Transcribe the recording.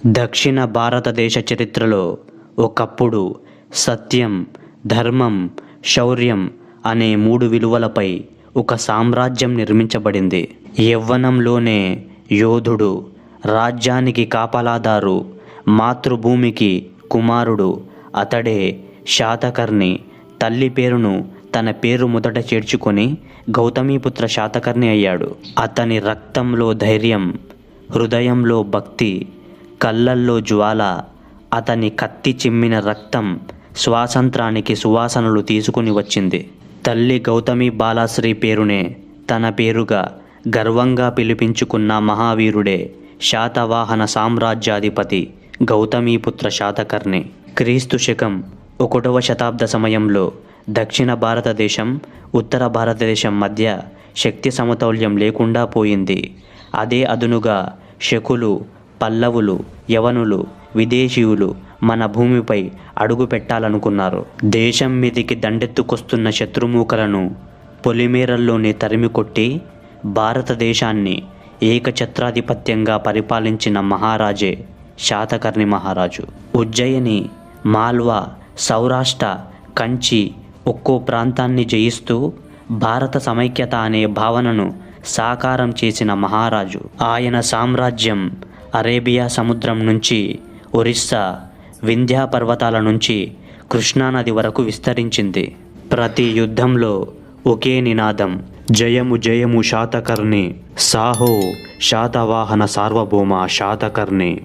దక్షిణ భారతదేశ చరిత్రలో ఒకప్పుడు సత్యం ధర్మం శౌర్యం అనే మూడు విలువలపై ఒక సామ్రాజ్యం నిర్మించబడింది. యవ్వనంలోనే యోధుడు రాజ్యానికి కాపలాదారు మాతృభూమికి కుమారుడు అతడే శాతకర్ణి తల్లి పేరును తన పేరు మొదట చేర్చుకొని గౌతమీపుత్ర శాతకర్ణి అయ్యాడు. అతని రక్తంలో ధైర్యం హృదయంలో భక్తి కళ్ళల్లో జ్వాల అతని కత్తి చిమ్మిన రక్తం స్వాతంత్రానికి సువాసనలు తీసుకుని వచ్చింది. తల్లి గౌతమి బాలాశ్రీ పేరునే తన పేరుగా గర్వంగా పిలిపించుకున్న మహావీరుడే శాతవాహన సామ్రాజ్యాధిపతి గౌతమీపుత్ర శాతకర్ణి. క్రీస్తు శకం ఒకటవ శతాబ్ద సమయంలో దక్షిణ భారతదేశం ఉత్తర భారతదేశం మధ్య శక్తి సమతౌల్యం లేకుండా పోయింది. అదే అదునుగా శకులు పల్లవులు యవనులు విదేశీయులు మన భూమిపై అడుగు పెట్టాలనుకున్నారు. దేశం మీదికి దండెత్తుకొస్తున్న శత్రుమూకలను పొలిమేరల్లోనే తరిమికొట్టి భారతదేశాన్ని ఏకఛత్రాధిపత్యంగా పరిపాలించిన మహారాజే శాతకర్ణి మహారాజు. ఉజ్జయిని మాల్వా సౌరాష్ట్ర కంచి ఒక్కో ప్రాంతాన్ని జయిస్తూ భారత సమైక్యత అనే భావనను సాకారం చేసిన మహారాజు. ఆయన సామ్రాజ్యం అరేబియా సముద్రం నుంచి ఒరిస్సా వింధ్యా పర్వతాల నుంచి కృష్ణానది వరకు విస్తరించింది. ప్రతి యుద్ధంలో ఒకే నినాదం జయము జయము శాతకర్ణి సాహో శాతవాహన సార్వభౌమ శాతకర్ణి.